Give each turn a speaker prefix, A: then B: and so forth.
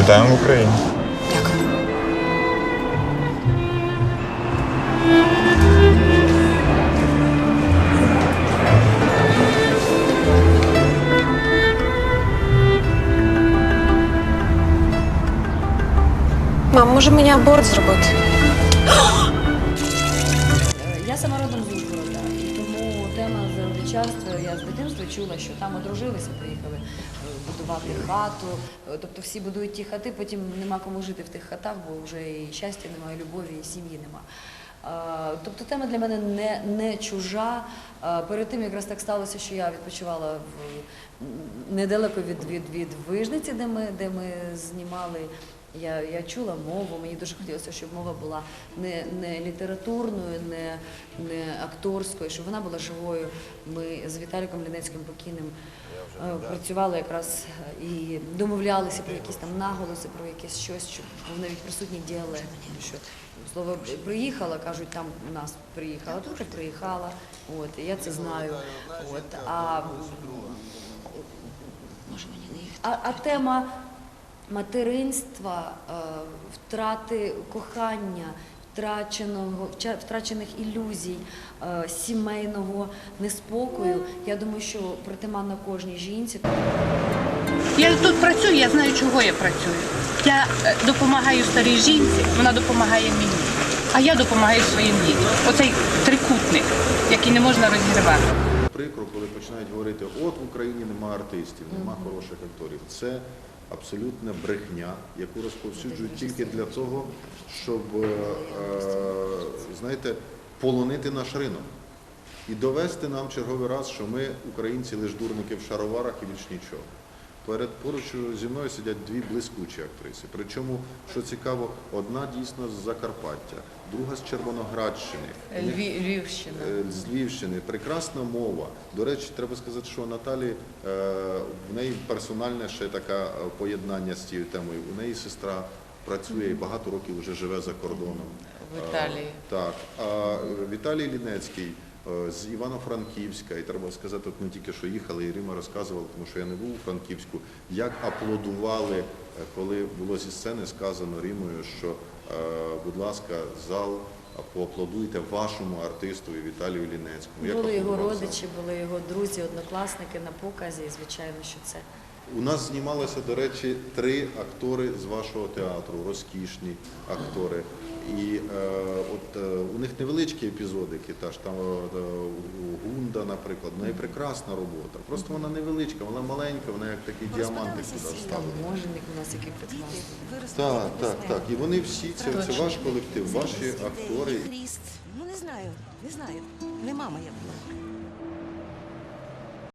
A: Вітаємо в Україні.
B: Дякую. Мам, може мені аборт зробити?
C: Заробітчанства, я з дитинства чула, що там одружилися, приїхали е, будувати хату. Е, Тобто всі будують ті хати, потім нема кому жити в тих хатах, бо вже і щастя немає, і любові, і сім'ї нема. Е, Тобто тема для мене не, не чужа. Перед тим якраз так сталося, що я відпочивала в недалеко від, від, від Вижниці, де ми, де ми знімали. Я, я чула мову, мені дуже хотілося, щоб мова була не, не літературною, не, не акторською, щоб вона була живою. Ми з Віталіком Лінецьким покійним е, працювали якраз е, і домовлялися про якісь там наголоси, про якесь щось, щоб був навіть присутній діалект. Що слово приїхала, кажуть, там у нас приїхала, тут приїхала. От, і я це знаю. От, а, може мені не їхати? А, а тема материнства, е, втрати кохання, втраченого, втрачених ілюзій, е, сімейного неспокою. Я думаю, що притаманна кожній жінці.
D: Я тут працюю, я знаю, чого я працюю. Я е, допомагаю старій жінці, вона допомагає мені. А я допомагаю своїм дітям. Оцей трикутник, який не можна розірвати.
E: Прикро, коли починають говорити, от в Україні нема артистів, нема хороших акторів. Це абсолютна брехня, яку розповсюджують тільки для того, щоб е, знаєте, полонити наш ринок і довести нам черговий раз, що ми, українці, лише дурники в шароварах і більш нічого. Перед поруч зі мною сидять дві блискучі актриси. Причому, що цікаво, одна дійсно з Закарпаття, друга з Червоноградщини. Них
C: Львів, Львівщина.
E: Е, з Львівщини. Прекрасна мова. До речі, треба сказати, що Наталі е, в неї персональне ще таке е, поєднання з цією темою. У неї сестра працює і багато років вже живе за кордоном.
C: В Італії.
E: Е, Так. А е, Віталій Лінецький е, з Івано-Франківська, і треба сказати, от ми тільки що їхали, і Рима розказувала, тому що я не був у Франківську, як аплодували, е, коли було зі сцени сказано Римою, що, е, будь ласка, зал. Поаплодуйте вашому артисту Віталію Лінецькому.
C: Були його родичі, були його друзі, однокласники на показі. І звичайно, що це
E: У нас знімалося, до речі, три актори з вашого театру, розкішні актори. І е, от е, у них невеличкі епізодики, та ж там е, Гунда, наприклад, в неї прекрасна робота. Просто вона невеличка, вона маленька, вона як такий діамантик туди
C: там
E: вставлена.
C: можник у нас який прекрасний.
E: Так, так, так. І вони всі, це, це ваш колектив, ваші актори.
F: Ну не знаю, не знаю. Не мама я була.